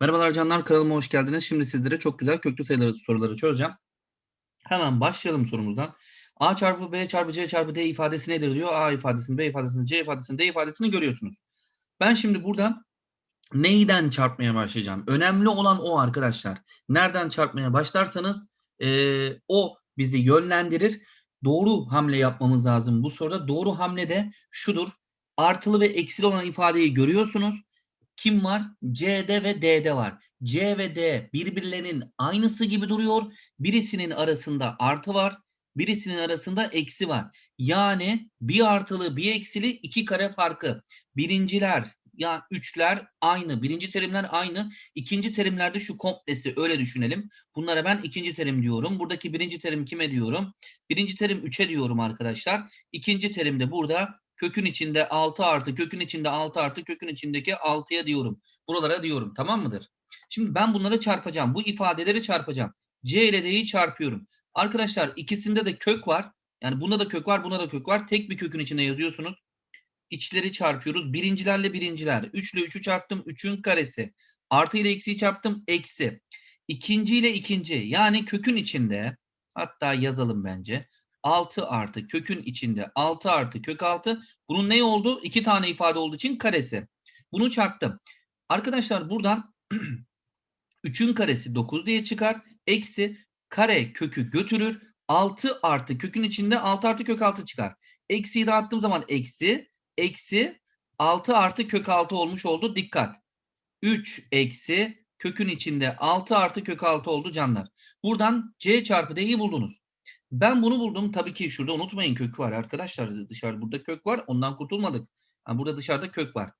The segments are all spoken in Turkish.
Merhabalar canlar kanalıma hoş geldiniz. Şimdi sizlere çok güzel köklü sayıları soruları çözeceğim. Hemen başlayalım sorumuzdan. A çarpı B çarpı C çarpı D ifadesi nedir diyor. A ifadesini, B ifadesini, C ifadesini, D ifadesini görüyorsunuz. Ben şimdi burada neyden çarpmaya başlayacağım? Önemli olan o arkadaşlar. Nereden çarpmaya başlarsanız eee, o bizi yönlendirir. Doğru hamle yapmamız lazım. Bu soruda doğru hamle de şudur. Artılı ve eksili olan ifadeyi görüyorsunuz kim var? C'de ve D'de var. C ve D birbirlerinin aynısı gibi duruyor. Birisinin arasında artı var. Birisinin arasında eksi var. Yani bir artılı bir eksili iki kare farkı. Birinciler ya üçler aynı. Birinci terimler aynı. İkinci terimlerde şu komplesi öyle düşünelim. Bunlara ben ikinci terim diyorum. Buradaki birinci terim kime diyorum? Birinci terim 3'e diyorum arkadaşlar. İkinci terim de burada kökün içinde 6 artı kökün içinde 6 artı kökün içindeki 6'ya diyorum. Buralara diyorum tamam mıdır? Şimdi ben bunları çarpacağım. Bu ifadeleri çarpacağım. C ile D'yi çarpıyorum. Arkadaşlar ikisinde de kök var. Yani bunda da kök var buna da kök var. Tek bir kökün içinde yazıyorsunuz. İçleri çarpıyoruz. Birincilerle birinciler. 3 ile 3'ü çarptım. 3'ün karesi. Artı ile eksiyi çarptım. Eksi. İkinci ile ikinci. Yani kökün içinde hatta yazalım bence. 6 artı kökün içinde 6 artı kök 6. Bunun ne oldu? 2 tane ifade olduğu için karesi. Bunu çarptım. Arkadaşlar buradan 3'ün karesi 9 diye çıkar. Eksi kare kökü götürür. 6 artı kökün içinde 6 artı kök 6 çıkar. Eksiyi dağıttığım zaman eksi. Eksi 6 artı kök 6 olmuş oldu. Dikkat. 3 eksi kökün içinde 6 artı kök 6 oldu canlar. Buradan C çarpı D'yi buldunuz. Ben bunu buldum. Tabii ki şurada unutmayın kök var arkadaşlar. Dışarıda burada kök var. Ondan kurtulmadık. Yani burada dışarıda kök var.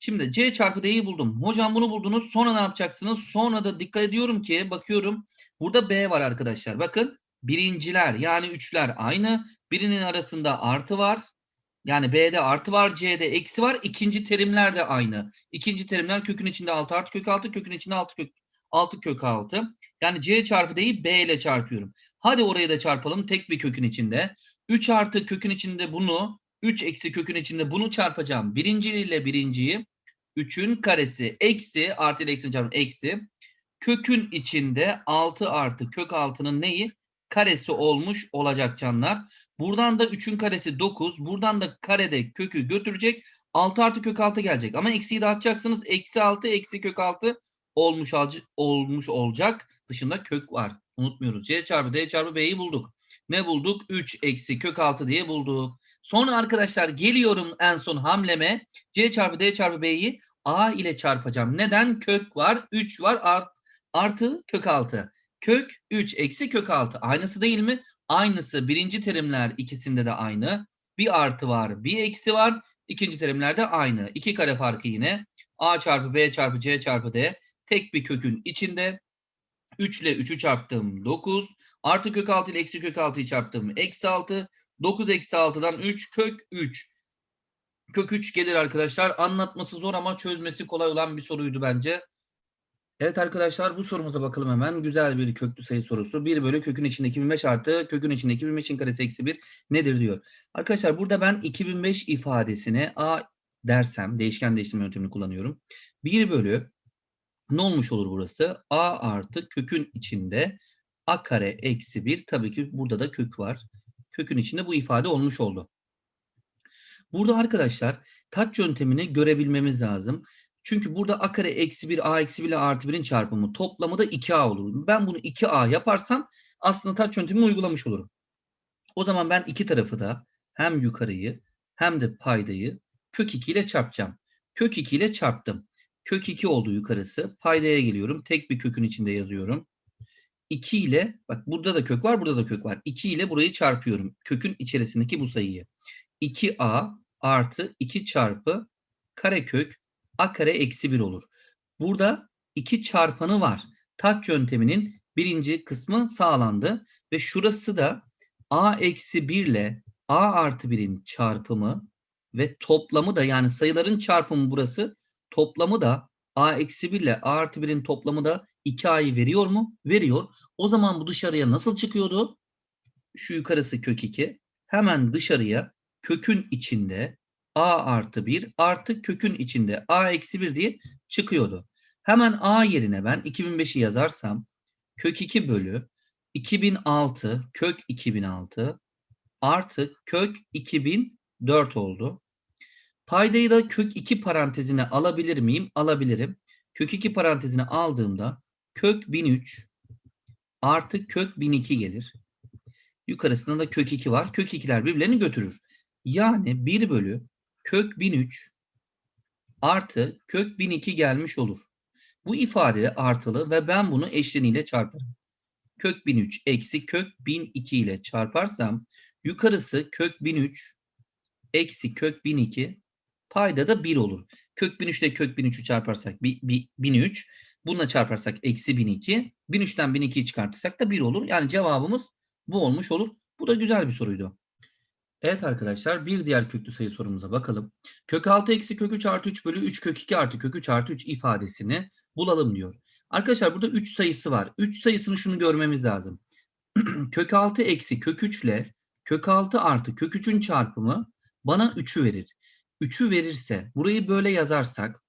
Şimdi C çarpı D'yi buldum. Hocam bunu buldunuz. Sonra ne yapacaksınız? Sonra da dikkat ediyorum ki bakıyorum. Burada B var arkadaşlar. Bakın birinciler yani üçler aynı. Birinin arasında artı var. Yani B'de artı var, C'de eksi var. İkinci terimler de aynı. İkinci terimler kökün içinde 6 artı kök 6, kökün içinde 6 kök 6 kök 6. Yani C çarpı D'yi B ile çarpıyorum. Hadi oraya da çarpalım tek bir kökün içinde. 3 artı kökün içinde bunu, 3 eksi kökün içinde bunu çarpacağım. Birinci ile birinciyi 3'ün karesi eksi artı ile eksi çarpım eksi. Kökün içinde 6 artı kök 6'nın neyi? Karesi olmuş olacak canlar. Buradan da 3'ün karesi 9. Buradan da karede kökü götürecek. 6 artı kök 6 gelecek. Ama eksiyi dağıtacaksınız. Eksi 6 eksi kök 6 olmuş, olmuş olacak. Dışında kök var. Unutmuyoruz. C çarpı D çarpı B'yi bulduk. Ne bulduk? 3 eksi kök 6 diye bulduk. Sonra arkadaşlar geliyorum en son hamleme. C çarpı D çarpı B'yi A ile çarpacağım. Neden? Kök var. 3 var. Art, artı kök 6. Kök 3 eksi kök 6. Aynısı değil mi? Aynısı. Birinci terimler ikisinde de aynı. Bir artı var. Bir eksi var. İkinci terimlerde aynı. İki kare farkı yine. A çarpı B çarpı C çarpı D. Tek bir kökün içinde 3 ile 3'ü çarptım 9. Artı kök 6 ile eksi kök 6'yı çarptım. Eksi 6. 9 eksi 6'dan 3 kök 3. Kök 3 gelir arkadaşlar. Anlatması zor ama çözmesi kolay olan bir soruydu bence. Evet arkadaşlar bu sorumuza bakalım hemen. Güzel bir köklü sayı sorusu. 1 bölü kökün içinde 2005 artı kökün içinde 2005'in karesi eksi 1 nedir diyor. Arkadaşlar burada ben 2005 ifadesine a dersem değişken değiştirme yöntemini kullanıyorum. 1 bölü ne olmuş olur burası? A artı kökün içinde a kare eksi 1. Tabii ki burada da kök var. Kökün içinde bu ifade olmuş oldu. Burada arkadaşlar taç yöntemini görebilmemiz lazım. Çünkü burada a kare eksi 1 a eksi 1 ile artı 1'in çarpımı toplamı da 2a olur. Ben bunu 2a yaparsam aslında taç yöntemini uygulamış olurum. O zaman ben iki tarafı da hem yukarıyı hem de paydayı kök 2 ile çarpacağım. Kök 2 ile çarptım. Kök 2 oldu yukarısı. Paydaya geliyorum. Tek bir kökün içinde yazıyorum. 2 ile bak burada da kök var burada da kök var. 2 ile burayı çarpıyorum. Kökün içerisindeki bu sayıyı. 2a artı 2 çarpı karekök a kare eksi 1 olur. Burada 2 çarpanı var. Taç yönteminin birinci kısmı sağlandı. Ve şurası da a eksi 1 ile a artı 1'in çarpımı ve toplamı da yani sayıların çarpımı burası toplamı da a eksi 1 ile a artı 1'in toplamı da 2a'yı veriyor mu? Veriyor. O zaman bu dışarıya nasıl çıkıyordu? Şu yukarısı kök 2. Hemen dışarıya kökün içinde a artı 1 artı kökün içinde a eksi 1 diye çıkıyordu. Hemen a yerine ben 2005'i yazarsam kök 2 bölü 2006 kök 2006 artı kök 2004 oldu. Paydayı da kök 2 parantezine alabilir miyim? Alabilirim. Kök 2 parantezine aldığımda kök 1003 artı kök 1002 gelir. Yukarısında da kök 2 var. Kök 2'ler birbirlerini götürür. Yani 1 bölü kök 1003 artı kök 1002 gelmiş olur. Bu ifade artılı ve ben bunu eşleniyle çarparım. Kök 1003 eksi kök 1002 ile çarparsam yukarısı kök 1003 eksi kök 1002 payda da 1 olur. Kök 1003 ile kök 1003'ü çarparsak 1003 bununla çarparsak eksi 1002 1003'ten 1002'yi çıkartırsak da 1 olur. Yani cevabımız bu olmuş olur. Bu da güzel bir soruydu. Evet arkadaşlar bir diğer köklü sayı sorumuza bakalım. Kök 6 eksi kök 3 artı 3 bölü 3 kök 2 artı kök 3 artı 3 ifadesini bulalım diyor. Arkadaşlar burada 3 sayısı var. 3 sayısını şunu görmemiz lazım. kök 6 eksi kök 3 ile kök 6 artı kök 3'ün çarpımı bana 3'ü verir. 3'ü verirse burayı böyle yazarsak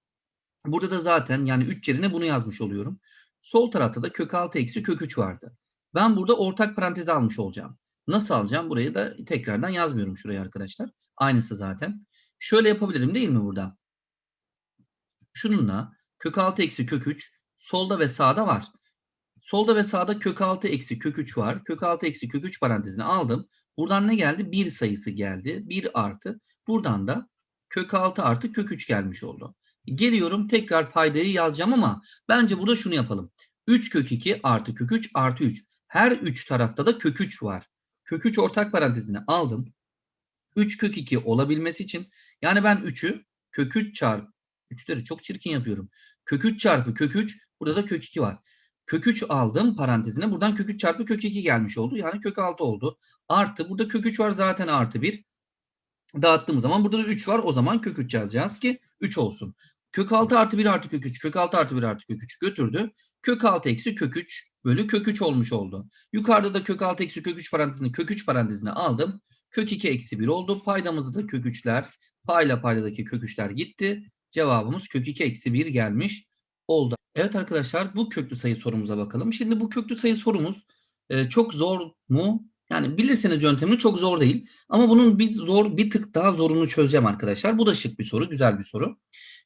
burada da zaten yani 3 yerine bunu yazmış oluyorum. Sol tarafta da kök 6 eksi kök 3 vardı. Ben burada ortak parantez almış olacağım. Nasıl alacağım? Burayı da tekrardan yazmıyorum şuraya arkadaşlar. Aynısı zaten. Şöyle yapabilirim değil mi burada? Şununla kök 6 eksi kök 3 solda ve sağda var. Solda ve sağda kök 6 eksi kök 3 var. Kök 6 eksi kök 3 parantezini aldım. Buradan ne geldi? 1 sayısı geldi. 1 artı. Buradan da kök 6 artı kök 3 gelmiş oldu. Geliyorum tekrar paydayı yazacağım ama bence burada şunu yapalım. 3 kök 2 artı kök 3 artı 3. Her 3 tarafta da kök 3 var. Kök 3 ortak parantezine aldım. 3 kök 2 olabilmesi için yani ben 3'ü kök 3 çarpı 3'leri çok çirkin yapıyorum. Kök 3 çarpı kök 3 burada da kök 2 var. Kök 3 aldım parantezine. Buradan kök 3 çarpı kök 2 gelmiş oldu. Yani kök 6 oldu. Artı burada kök 3 var zaten artı 1. Dağıttığım zaman burada da 3 var. O zaman kök 3 yazacağız ki 3 olsun. Kök 6 artı 1 artı kök 3. Kök 6 artı 1 artı kök 3 götürdü. Kök 6 eksi kök 3 bölü kök 3 olmuş oldu. Yukarıda da kök 6 eksi kök 3 parantezini kök 3 parantezine aldım. Kök 2 eksi 1 oldu. Paydamızda da kök 3'ler payla paydadaki kök 3'ler gitti. Cevabımız kök 2 eksi 1 gelmiş oldu. Evet arkadaşlar bu köklü sayı sorumuza bakalım. Şimdi bu köklü sayı sorumuz e, çok zor mu? Yani bilirseniz yöntemini çok zor değil. Ama bunun bir zor bir tık daha zorunu çözeceğim arkadaşlar. Bu da şık bir soru, güzel bir soru.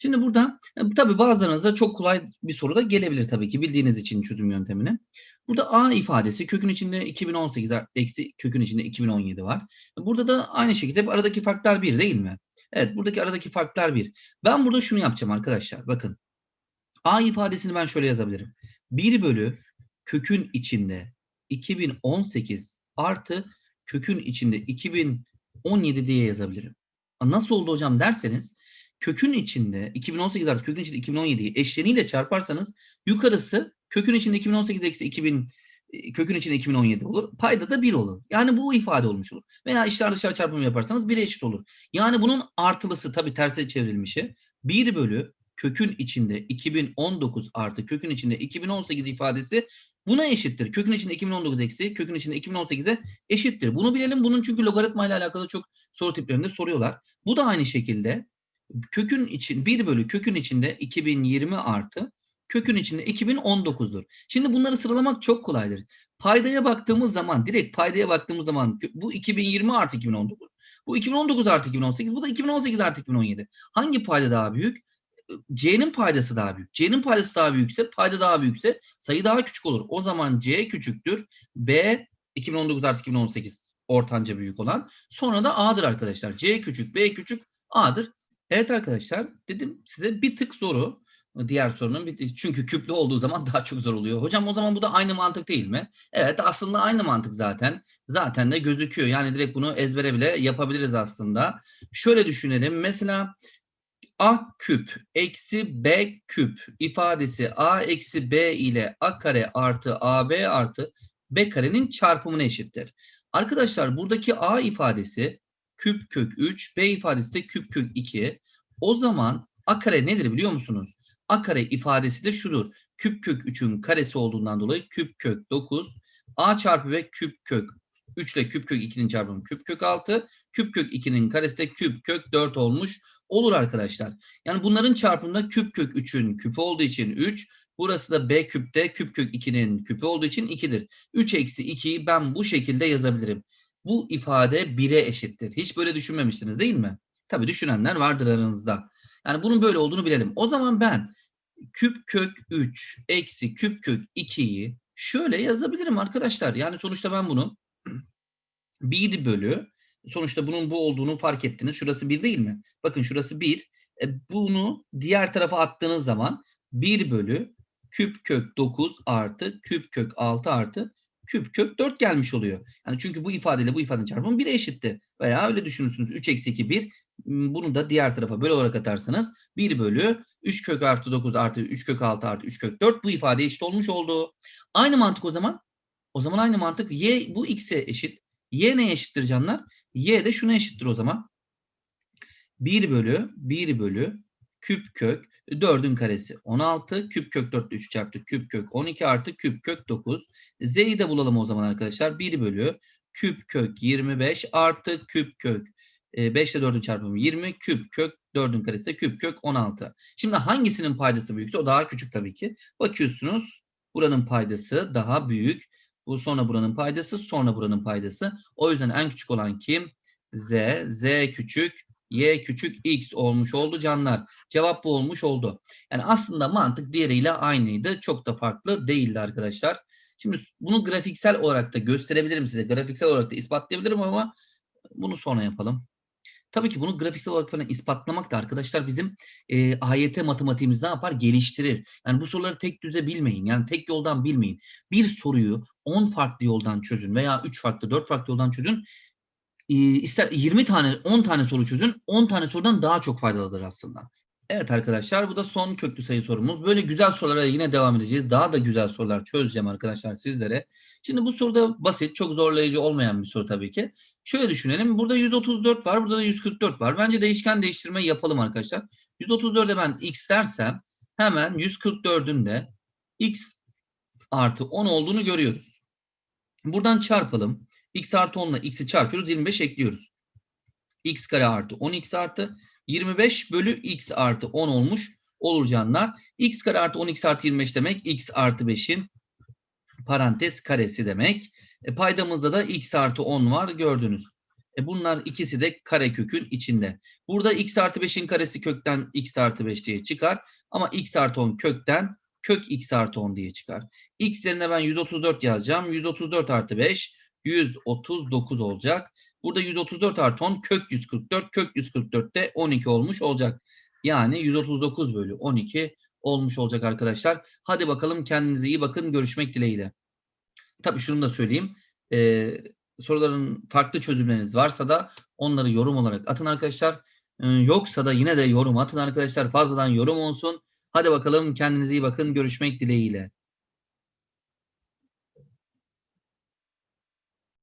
Şimdi burada e, tabii bazılarınızda çok kolay bir soru da gelebilir tabii ki bildiğiniz için çözüm yöntemini. Burada A ifadesi kökün içinde 2018 eksi kökün içinde 2017 var. Burada da aynı şekilde aradaki farklar 1 değil mi? Evet buradaki aradaki farklar 1. Ben burada şunu yapacağım arkadaşlar. Bakın A ifadesini ben şöyle yazabilirim. 1 bölü kökün içinde 2018 artı kökün içinde 2017 diye yazabilirim. Nasıl oldu hocam derseniz kökün içinde 2018 artı kökün içinde 2017'yi eşleniyle çarparsanız yukarısı kökün içinde 2018 eksi 2000 e, kökün içinde 2017 olur. Payda da 1 olur. Yani bu ifade olmuş olur. Veya içler dışarı çarpımı yaparsanız 1'e eşit olur. Yani bunun artılısı tabii terse çevrilmişi 1 bölü kökün içinde 2019 artı kökün içinde 2018 ifadesi buna eşittir. Kökün içinde 2019 eksi kökün içinde 2018'e eşittir. Bunu bilelim. Bunun çünkü logaritma ile alakalı çok soru tiplerinde soruyorlar. Bu da aynı şekilde kökün için 1 bölü kökün içinde 2020 artı kökün içinde 2019'dur. Şimdi bunları sıralamak çok kolaydır. Paydaya baktığımız zaman direkt paydaya baktığımız zaman bu 2020 artı 2019. Bu 2019 artı 2018. Bu da 2018 artı 2017. Hangi payda daha büyük? C'nin paydası daha büyük. C'nin paydası daha büyükse payda daha büyükse sayı daha küçük olur. O zaman C küçüktür. B 2019 artı 2018 ortanca büyük olan. Sonra da A'dır arkadaşlar. C küçük, B küçük, A'dır. Evet arkadaşlar dedim size bir tık zoru. Diğer sorunun çünkü küplü olduğu zaman daha çok zor oluyor. Hocam o zaman bu da aynı mantık değil mi? Evet aslında aynı mantık zaten. Zaten de gözüküyor. Yani direkt bunu ezbere bile yapabiliriz aslında. Şöyle düşünelim. Mesela a küp eksi b küp ifadesi a eksi b ile a kare artı ab artı b karenin çarpımına eşittir. Arkadaşlar buradaki a ifadesi küp kök 3, b ifadesi de küp kök 2. O zaman a kare nedir biliyor musunuz? a kare ifadesi de şudur. Küp kök 3'ün karesi olduğundan dolayı küp kök 9. a çarpı b küp kök 3 ile küp kök 2'nin çarpımı küp kök 6. Küp kök 2'nin karesi de küp kök 4 olmuş Olur arkadaşlar. Yani bunların çarpımında küp kök 3'ün küpü olduğu için 3. Burası da b küpte küp kök 2'nin küpü olduğu için 2'dir. 3 eksi 2'yi ben bu şekilde yazabilirim. Bu ifade 1'e eşittir. Hiç böyle düşünmemiştiniz değil mi? Tabii düşünenler vardır aranızda. Yani bunun böyle olduğunu bilelim. O zaman ben küp kök 3 eksi küp kök 2'yi şöyle yazabilirim arkadaşlar. Yani sonuçta ben bunu 1 bölü sonuçta bunun bu olduğunu fark ettiniz. Şurası 1 değil mi? Bakın şurası 1. E, bunu diğer tarafa attığınız zaman 1 bölü küp kök 9 artı küp kök 6 artı küp kök 4 gelmiş oluyor. Yani çünkü bu ifadeyle bu ifadenin çarpımı 1'e eşitti. Veya öyle düşünürsünüz 3 eksi 2 1. Bunu da diğer tarafa böyle olarak atarsanız 1 bölü 3 kök artı 9 artı 3 kök 6 artı 3 kök 4 bu ifade eşit olmuş oldu. Aynı mantık o zaman. O zaman aynı mantık y bu x'e eşit. Y neye eşittir canlar? Y de şuna eşittir o zaman. 1 bölü 1 bölü küp kök 4'ün karesi 16 küp kök 4 3 çarptı küp kök 12 artı küp kök 9. Z'yi de bulalım o zaman arkadaşlar. 1 bölü küp kök 25 artı küp kök 5 ile 4'ün çarpımı 20 küp kök 4'ün karesi de küp kök 16. Şimdi hangisinin paydası büyükse o daha küçük tabii ki. Bakıyorsunuz buranın paydası daha büyük. Bu sonra buranın paydası sonra buranın paydası. O yüzden en küçük olan kim? Z. Z küçük y küçük x olmuş oldu canlar. Cevap bu olmuş oldu. Yani aslında mantık diğeriyle aynıydı. Çok da farklı değildi arkadaşlar. Şimdi bunu grafiksel olarak da gösterebilirim size. Grafiksel olarak da ispatlayabilirim ama bunu sonra yapalım. Tabii ki bunu grafiksel olarak falan ispatlamak da arkadaşlar bizim e, AYT matematiğimiz ne yapar? Geliştirir. Yani bu soruları tek düze bilmeyin. Yani tek yoldan bilmeyin. Bir soruyu 10 farklı yoldan çözün veya 3 farklı 4 farklı yoldan çözün ister 20 tane 10 tane soru çözün 10 tane sorudan daha çok faydalıdır aslında. Evet arkadaşlar bu da son köklü sayı sorumuz. Böyle güzel sorulara yine devam edeceğiz. Daha da güzel sorular çözeceğim arkadaşlar sizlere. Şimdi bu soruda basit, çok zorlayıcı olmayan bir soru tabii ki. Şöyle düşünelim. Burada 134 var, burada da 144 var. Bence değişken değiştirme yapalım arkadaşlar. 134'e ben x dersem hemen 144'ün de x artı 10 olduğunu görüyoruz. Buradan çarpalım x artı 10 ile x'i çarpıyoruz. 25 ekliyoruz. x kare artı 10x artı 25 bölü x artı 10 olmuş olur canlar. x kare artı 10x artı 25 demek x artı 5'in parantez karesi demek. E, paydamızda da x artı 10 var gördünüz. E, bunlar ikisi de kare kökün içinde. Burada x artı 5'in karesi kökten x artı 5 diye çıkar. Ama x artı 10 kökten kök x artı 10 diye çıkar. x yerine ben 134 yazacağım. 134 artı 5 139 olacak. Burada 134 artı 10 kök 144. Kök 144 de 12 olmuş olacak. Yani 139 bölü 12 olmuş olacak arkadaşlar. Hadi bakalım kendinize iyi bakın. Görüşmek dileğiyle. Tabii şunu da söyleyeyim. Ee, soruların farklı çözümleriniz varsa da onları yorum olarak atın arkadaşlar. Ee, yoksa da yine de yorum atın arkadaşlar. Fazladan yorum olsun. Hadi bakalım kendinize iyi bakın. Görüşmek dileğiyle.